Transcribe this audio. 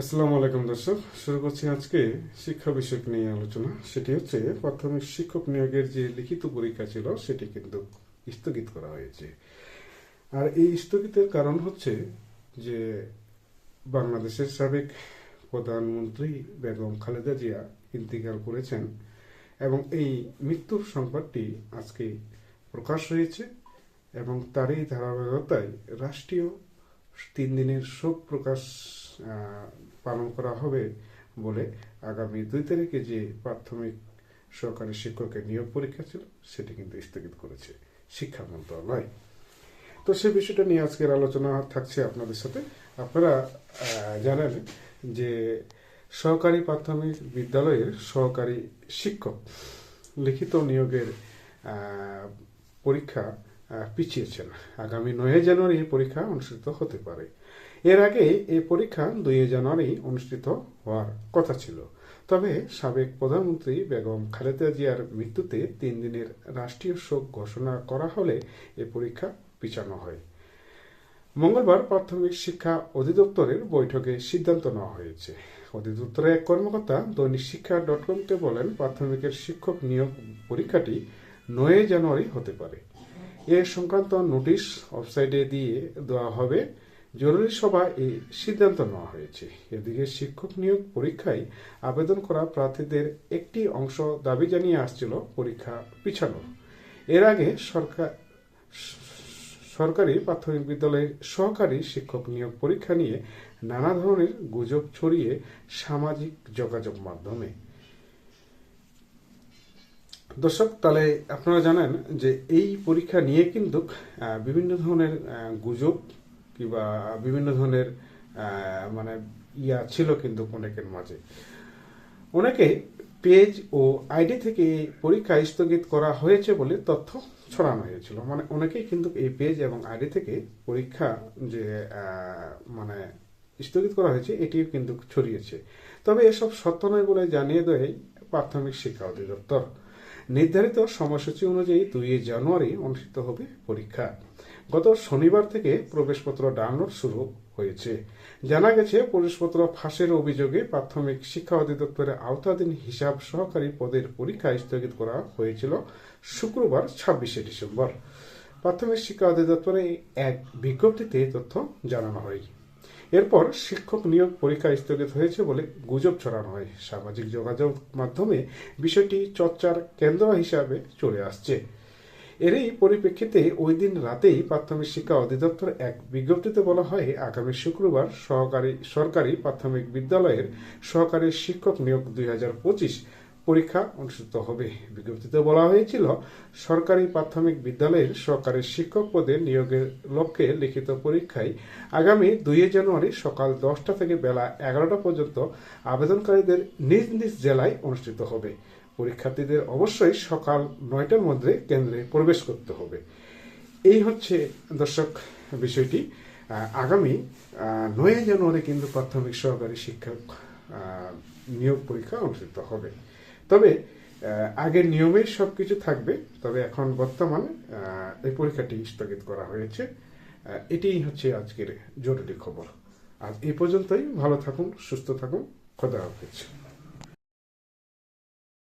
আসসালামু আলাইকুম দর্শক, শুরু করছি আজকে শিক্ষা বিষয়ক নিয়ে আলোচনা। সেটি হচ্ছে প্রাথমিক শিক্ষক নিয়োগের যে লিখিত পরীক্ষা ছিল, সেটি কিন্তু স্থগিত করা হয়েছে। আর এই স্থগিতের কারণ হচ্ছে যে বাংলাদেশের সাবেক প্রধানমন্ত্রী বেগম খালেদা জিয়া ইন্তিকাল করেছেন এবং এই মৃত্যুর সংবাদটি আজকে প্রকাশ হয়েছে এবং তারই ধারাবাহিকতায় রাষ্ট্রীয় তিন দিনের শোক প্রকাশ পালন করা হবে বলে আগামী দুই তারিখে যে প্রাথমিক সরকারি শিক্ষকের নিয়োগ পরীক্ষা ছিল, সেটি কিন্তু স্থগিত করেছে শিক্ষা মন্ত্রণালয়। তো সে বিষয়টা নিয়ে আজকের আলোচনা থাকছে আপনাদের সাথে। আপনারা জানেন যে সরকারি প্রাথমিক বিদ্যালয়ের সহকারী শিক্ষক লিখিত নিয়োগের পরীক্ষা পিছিয়েছেন। আগামী নয় জানুয়ারি এই পরীক্ষা অনুষ্ঠিত হতে পারে। এর আগে এই পরীক্ষা দুই জানুয়ারি অনুষ্ঠিত হওয়ার কথা ছিল। তবে সাবেক প্রধানমন্ত্রী বেগম খালেদা জিয়ার মৃত্যুতে তিন দিনের রাষ্ট্রীয় শোক ঘোষণা করা হলে এ পরীক্ষা পিছানো হয়। মঙ্গলবার প্রাথমিক শিক্ষা অধিদপ্তরের বৈঠকে সিদ্ধান্ত নেওয়া হয়েছে। অধিদপ্তরের এক কর্মকর্তা দৈনিক শিক্ষা ডট কমকে বলেন, প্রাথমিকের শিক্ষক নিয়োগ পরীক্ষাটি নয় জানুয়ারি হতে পারে। এ সংক্রান্ত নোটিশ ওয়েবসাইটে দিয়ে দেওয়া হবে। জরুরি সভায় এই সিদ্ধান্ত নেওয়া হয়েছে। এদিকে শিক্ষক নিয়োগ পরীক্ষায় আবেদন করা প্রার্থীদের একটি অংশ দাবি জানিয়ে আসছিল পরীক্ষা পিছানো। এর আগে সরকার, সরকারি প্রাথমিক বিদ্যালয়ের সহকারী শিক্ষক নিয়োগ পরীক্ষা নিয়ে নানা ধরনের গুজব ছড়িয়ে সামাজিক যোগাযোগ মাধ্যমে দর্শক, তাহলে আপনারা জানেন যে এই পরীক্ষা নিয়ে কিন্তু বিভিন্ন ধরনের গুজব কিংবা বিভিন্ন ধরনের মানে ইয়া ছিল কিন্তু অনেকের মাঝে। অনেকে পেজ ও আইডি থেকে পরীক্ষা স্থগিত করা হয়েছে বলে তথ্য ছড়ানো হয়েছিল। মানে অনেকেই কিন্তু এই পেজ এবং আইডি থেকে পরীক্ষা যে মানে স্থগিত করা হয়েছে, এটিও কিন্তু ছড়িয়েছে। তবে এসব সত্য নয় বলে জানিয়ে দেয় প্রাথমিক শিক্ষা অধিদপ্তর। নির্ধারিত সময়সূচি অনুযায়ী দুই জানুয়ারি অনুষ্ঠিত হবে পরীক্ষা। গত শনিবার থেকে প্রবেশপত্র ডাউনলোড শুরু হয়েছে। জানা গেছে, প্রবেশপত্র ফাঁসের অভিযোগে প্রাথমিক শিক্ষা অধিদপ্তরের আওতাধীন হিসাব সহকারী পদের পরীক্ষা স্থগিত করা হয়েছিল শুক্রবার, ছাব্বিশে ডিসেম্বর। প্রাথমিক শিক্ষা অধিদপ্তরে এক বিজ্ঞপ্তিতে তথ্য জানানো হয়। এরপর শিক্ষক নিয়োগ পরীক্ষা স্থগিত হয়েছে বলে গুজব ছড়ানো হয়। সামাজিক যোগাযোগ মাধ্যমে বিষয়টি চর্চার কেন্দ্র হিসাবে চলে আসছে। এরই পরিপ্রেক্ষিতে ওই দিন রাতেই প্রাথমিক শিক্ষা অধিদপ্তর এক বিজ্ঞপ্তিতে বলা হয়, আগামী শুক্রবার সহকারী সরকারি প্রাথমিক বিদ্যালয়ের সহকারী শিক্ষক নিয়োগ দুই হাজার পঁচিশ পরীক্ষা অনুষ্ঠিত হবে। বিজ্ঞপ্তিতে বলা হয়েছিল, সরকারি প্রাথমিক বিদ্যালয়ের সহকারী শিক্ষক পদে নিয়োগের লক্ষ্যে লিখিত পরীক্ষায় আগামী দুই জানুয়ারি সকাল দশটা থেকে বেলা এগারোটা পর্যন্ত আবেদনকারীদের নিজ নিজ জেলায় অনুষ্ঠিত হবে। পরীক্ষার্থীদের অবশ্যই সকাল নয়টার মধ্যে কেন্দ্রে প্রবেশ করতে হবে। এই হচ্ছে দর্শক বিষয়টি। আগামী নয় জানুয়ারি কিন্তু প্রাথমিক সহকারী শিক্ষক নিয়োগ পরীক্ষা অনুষ্ঠিত হবে। তবে আগের নিয়মেই সব কিছু থাকবে, তবে এখন বর্তমানে এই পরীক্ষাটি স্থগিত করা হয়েছে। এটিই হচ্ছে আজকের জরুরি খবর। আজ এই পর্যন্তই, ভালো থাকুন, সুস্থ থাকুন, খোদা হাফেজ।